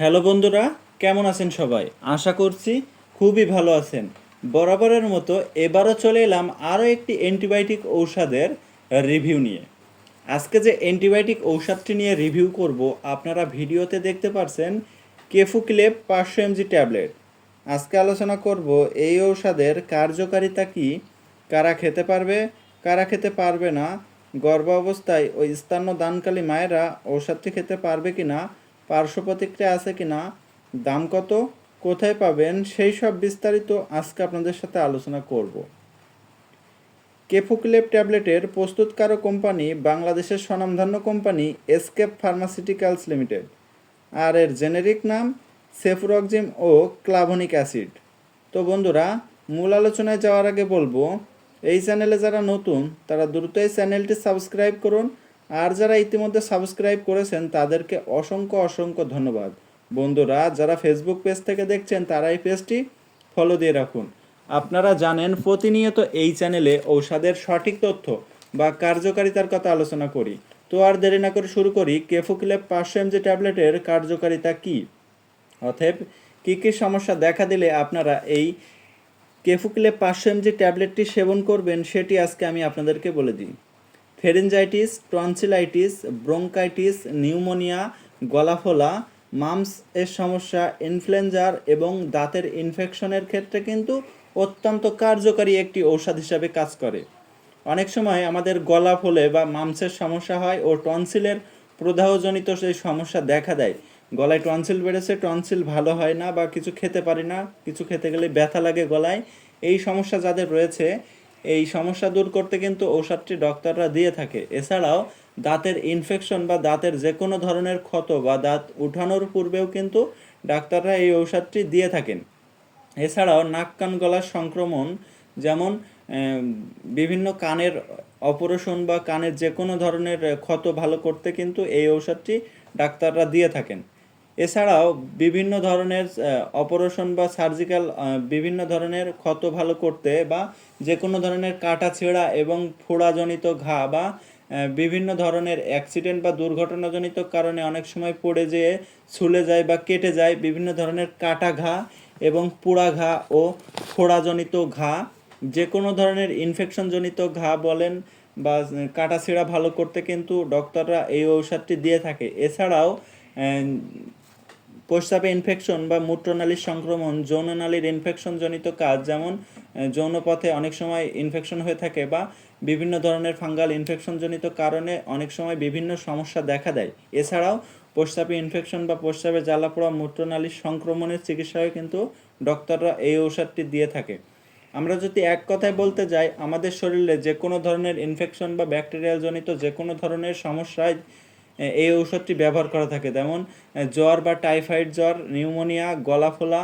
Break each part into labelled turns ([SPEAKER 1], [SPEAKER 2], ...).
[SPEAKER 1] Hello বন্ধুরা, কেমন আছেন সবাই? আশা করছি খুবই ভালো আছেন। বরাবরের মতো এবারও চলে এলাম আরও একটি অ্যান্টিবায়োটিক ঔষধের রিভিউ নিয়ে। আজকে যে অ্যান্টিবায়োটিক ঔষধটি নিয়ে রিভিউ করব, আপনারা ভিডিওতে দেখতে পারছেন কেফুক্লেপ পাঁচশো এমজি ট্যাবলেট। আজকে আলোচনা করব এই ঔষধের কার্যকারিতা কি, কারা খেতে পারবে, কারা খেতে পারবে না, গর্ভাবস্থায় ওই দানকালী মায়েরা ঔষধটি খেতে পারবে কি না পার্শ্ব প্রতিক্রিয়া আছে কি না দাম কত, কোথায় পাবেন, সেই সব বিস্তারিত আজকে আপনাদের সাথে আলোচনা করব। কেফুক্লেপ ট্যাবলেটের প্রস্তুতকারক কোম্পানি বাংলাদেশের স্বনামধন্য কোম্পানি এসকেপ ফার্মাসিউটিক্যালস লিমিটেড। আর এর জেনেরিক নাম সেফুরক্সিম ও ক্লাভনিক অ্যাসিড। তো বন্ধুরা, মূল আলোচনায় যাওয়ার আগে বলব, এই চ্যানেলে যারা নতুন, তারা দ্রুত এই চ্যানেলটি সাবস্ক্রাইব করুন আর যারা ইতিমধ্যে সাবস্ক্রাইব করেছেন, তাদেরকে অসংখ্য অসংখ্য ধন্যবাদ। বন্ধুরা, যারা ফেসবুক পেজ থেকে দেখছেন, তারা এই পেজটি ফলো দিয়ে রাখুন। আপনারা জানেন, প্রতিনিয়ত এই চ্যানেলে ঔষধের সঠিক তথ্য বা কার্যকারিতার কথা আলোচনা করি। তো আর দেরি না করে শুরু করি, কেফোক্লেপ পাঁচশো এমজি ট্যাবলেটের কার্যকারিতা কী? অতএব, কী কী সমস্যা দেখা দিলে আপনারা এই কেফুক্লে পাঁচশো এমজি ট্যাবলেটটি সেবন করবেন, সেটি আজকে আমি আপনাদেরকে বলে দিই। ফেরেঞ্জাইটিস টনসিলাইটিস ব্রঙ্কাইটিস নিউমোনিয়া গলাফোলা মামস এর সমস্যা ইনফ্লুয়েঞ্জার এবং দাঁতের ইনফেকশনের ক্ষেত্রে কিন্তু অত্যন্ত কার্যকারী একটি ঔষধ হিসাবে কাজ করে। অনেক সময় আমাদের গলা ফলে বা মামসের সমস্যা হয় ও টনসিলের প্রদাহজনিত সেই সমস্যা দেখা দেয়। গলায় টনসিল বেড়েছে টনসিল ভালো হয় না বা কিছু খেতে পারি না, কিছু খেতে গেলে ব্যথা লাগে গলায়। এই সমস্যা যাদের রয়েছে এই সমস্যা দূর করতে কিন্তু ঔষধটি ডক্টররা দিয়ে থাকে। এছাড়াও, দাঁতের ইনফেকশন বা দাঁতের যে কোনো ধরনের ক্ষত বা দাঁত উঠানোর পূর্বেও কিন্তু ডাক্তাররা এই ঔষধটি দিয়ে থাকেন। এছাড়াও, নাক কান গলার সংক্রমণ যেমন বিভিন্ন কানের অপারেশন বা কানের যে কোনো ধরনের ক্ষত ভালো করতে কিন্তু এই ঔষধটি ডাক্তাররা দিয়ে থাকেন। এছাড়াও বিভিন্ন ধরনের অপারেশন বা সার্জিক্যাল বিভিন্ন ধরনের ক্ষত ভালো করতে বা যে কোনো ধরনের কাটা ছেঁড়া এবং ফোড়াজনিত ঘা বা বিভিন্ন ধরনের অ্যাক্সিডেন্ট বা দুর্ঘটনাজনিত কারণে অনেক সময় পড়ে যেয়ে ছুলে যায় বা কেটে যায় বিভিন্ন ধরনের কাটা ঘা এবং পোড়া ঘা ও ফোড়াজনিত ঘা। যে কোনো ধরনের ইনফেকশনজনিত ঘা বলেন বা কাটা ছেঁড়া ভালো করতে কিন্তু ডক্টররা এই ঔষধটি দিয়ে থাকে। এছাড়াও প্রস্রাবে ইনফেকশন বা মূত্রনালীর সংক্রমণ, যৌননালীর ইনফেকশনজনিত কাজ যেমন যৌনপথে অনেক সময় ইনফেকশন হয়ে থাকে বা বিভিন্ন ধরনের ফাঙ্গাল ইনফেকশনজনিত কারণে অনেক সময় বিভিন্ন সমস্যা দেখা দেয়। এছাড়াও প্রস্রাবে ইনফেকশন বা প্রস্রাবে জ্বালাপোড়া মূত্রনালীর সংক্রমণের চিকিৎসায় কিন্তু ডক্টররা এই ঔষধটি দিয়ে থাকে। আমরা যদি এক কথায় বলতে যাই, আমাদের শরীরে যে কোনো ধরনের ইনফেকশন বা ব্যাকটেরিয়াল জনিত যে কোনো ধরনের সমস্যায় এই ঔষধটি ব্যবহার করা থাকে। যেমন জ্বর বা টাইফয়েড জ্বর, নিউমোনিয়া গলা ফোলা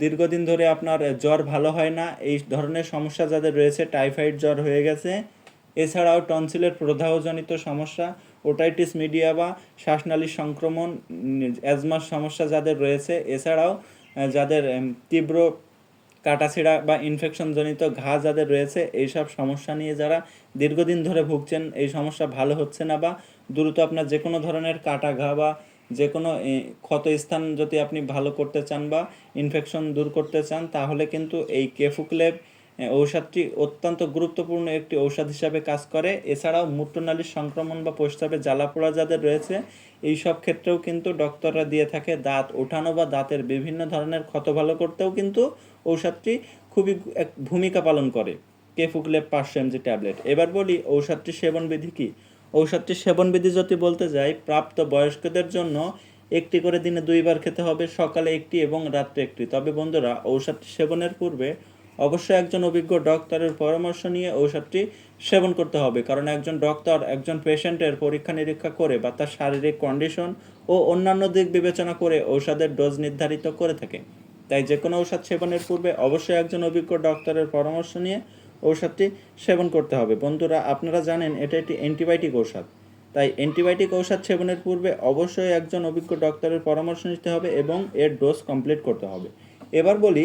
[SPEAKER 1] দীর্ঘদিন ধরে আপনার জ্বর ভালো হয় না, এই ধরনের সমস্যা যাদের রয়েছে, টাইফয়েড জ্বর হয়ে গেছে। এছাড়াও টনসিলের প্রদাহজনিত সমস্যা, ওটাইটিস মিডিয়া বা শ্বাসনালীর সংক্রমণ অ্যাজমার সমস্যা যাদের রয়েছে। এছাড়াও যাদের তীব্র কাটাছিড়া বা ইনফেকশনজনিত ঘা যাদের রয়েছে এইসব সমস্যা নিয়ে যারা দীর্ঘদিন ধরে ভুগছেন এই সমস্যা ভালো হচ্ছে না বা দ্রুত আপনার যে কোনো ধরনের কাটা ঘা বা যে কোনো ক্ষতস্থান ক্ষত স্থান যদি আপনি ভালো করতে চান বা ইনফেকশন দূর করতে চান তাহলে কিন্তু এই কেফুক্লেব এ, ঔষধটি অত্যন্ত গুরুত্বপূর্ণ একটি ঔষধ হিসাবে কাজ করে। এছাড়াও মূত্রনালীর সংক্রমণ বা প্রস্রাবে জ্বালাপোড়া যাদের রয়েছে এই সব ক্ষেত্রেও কিন্তু ডক্টররা দিয়ে থাকে দাঁত ওঠানো বা দাঁতের বিভিন্ন ধরনের ক্ষত ভালো করতেও কিন্তু ঔষধটি খুবই এক ভূমিকা পালন করে। কেফুক্লেপ পাঁচশো এমজি ট্যাবলেট। এবার বলি, ঔষধটির সেবনবিধি কী? ঔষধটির সেবনবিধি যদি বলতে যাই, প্রাপ্ত বয়স্কদের জন্য একটি করে দিনে দুইবার খেতে হবে, সকালে একটি এবং রাত্রে একটি। তবে বন্ধুরা ঔষধটি সেবনের পূর্বে অবশ্যই একজন অভিজ্ঞ ডক্টরের পরামর্শ নিয়ে ঔষধটি সেবন করতে হবে। কারণ একজন ডক্টর একজন পেশেন্টের পরীক্ষা নিরীক্ষা করে বা তার শারীরিক কন্ডিশন ও অন্যান্য দিক বিবেচনা করে ঔষধের ডোজ নির্ধারিত করে থাকে। তাই যে কোনো ঔষধ সেবনের পূর্বে অবশ্যই একজন অভিজ্ঞ ডক্টরের পরামর্শ নিয়ে ঔষধটি সেবন করতে হবে। বন্ধুরা, আপনারা জানেন এটা একটি অ্যান্টিবায়োটিক ঔষধ। তাই অ্যান্টিবায়োটিক ঔষধ সেবনের পূর্বে অবশ্যই একজন অভিজ্ঞ ডক্টরের পরামর্শ নিতে হবে এবং এর ডোজ কমপ্লিট করতে হবে। এবার বলি,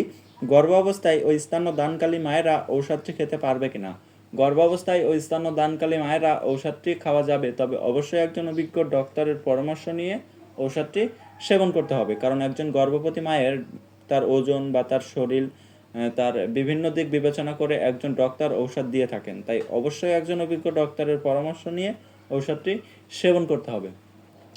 [SPEAKER 1] গর্ভাবস্থায় ওই স্থান্য দানকালী মায়েরা ঔষধটি খেতে পারবে কিনা? গর্ভাবস্থায় ওই স্থান্য দানকালী মায়েরা ঔষধটি খাওয়া যাবে, তবে অবশ্যই একজন অভিজ্ঞ ডক্টরের পরামর্শ নিয়ে ঔষধটি সেবন করতে হবে। কারণ একজন গর্ভবতী মায়ের তার ওজন বা তার শরীর তার বিভিন্ন দিক বিবেচনা করে একজন ডক্টর ঔষধ দিয়ে থাকেন। তাই অবশ্যই একজন অভিজ্ঞ ডক্টরের পরামর্শ নিয়ে ঔষধটি সেবন করতে হবে।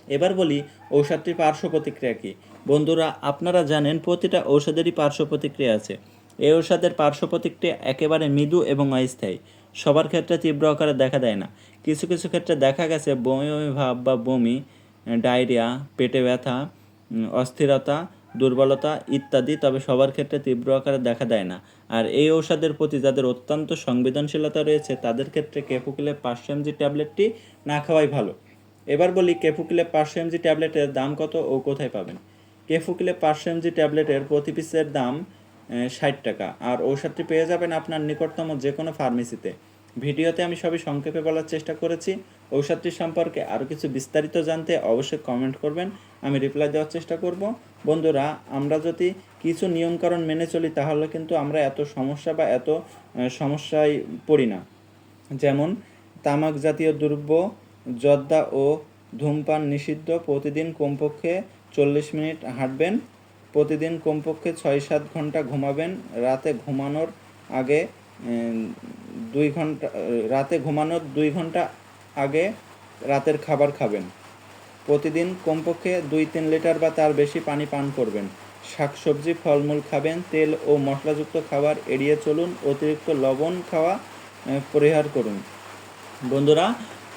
[SPEAKER 1] এবার বলি ঔষধটির পার্শ্ব প্রতিক্রিয়া কী? বন্ধুরা, আপনারা জানেন প্রতিটা ঔষধেরই পার্শ্ব প্রতিক্রিয়া আছে। এই ঔষধের পার্শ্ব প্রতিক্রিয়া একেবারে মৃদু এবং অস্থায়ী। সবার ক্ষেত্রে তীব্র আকারে দেখা দেয় না। কিছু কিছু ক্ষেত্রে দেখা গেছে বমি বমি ভাব বা বমি, ডায়রিয়া, পেটে ব্যথা অস্থিরতা, দুর্বলতা ইত্যাদি, তবে সবার ক্ষেত্রে তীব্র আকারে দেখা দেয় না। আর এই ঔষধের প্রতি যাদের অত্যন্ত সংবেদনশীলতা রয়েছে, তাদের ক্ষেত্রে কেফুকিলে পাঁচশো এমজি ট্যাবলেটটি না খাওয়াই ভালো। এবার বলি কেফুকিলে পাঁচশো এমজি ট্যাবলেটের দাম কত ও কোথায় পাবেন? কেফুকিলে পাঁচশো এমজি ট্যাবলেটের প্রতি পিসের দাম ষাট টাকা। আর ঔষধটি পেয়ে যাবেন আপনার নিকটতম যে কোনো ফার্মেসিতে। ভিডিওতে আমি সবই সংক্ষেপে বলার চেষ্টা করেছি। ঔষধটি সম্পর্কে আরও কিছু বিস্তারিত জানতে অবশ্যই কমেন্ট করবেন। আমি রিপ্লাই দেওয়ার চেষ্টা করব। বন্ধুরা, আমরা যদি কিছু নিয়মকানুন মেনে চলি, তাহলে কিন্তু আমরা এত সমস্যা বা এত সমস্যায় পড়ি না। যেমন তামাক জাতীয় দ্রব্য জর্দা ও ধূমপান নিষিদ্ধ। প্রতিদিন কমপক্ষে চল্লিশ মিনিট হাঁটবেন। প্রতিদিন কমপক্ষে ছয় সাত ঘণ্টা ঘুমাবেন। রাতে ঘুমানোর আগে দুই ঘণ্টা, রাতে ঘুমানোর দুই ঘণ্টা আগে রাতের খাবার খাবেন। প্রতিদিন কমপক্ষে দুই তিন লিটার বা তার বেশি পানি পান করবেন। শাকসবজি, ফলমূল খাবেন। তেল ও মশলাযুক্ত খাবার এড়িয়ে চলুন। অতিরিক্ত লবণ খাওয়া পরিহার করুন। বন্ধুরা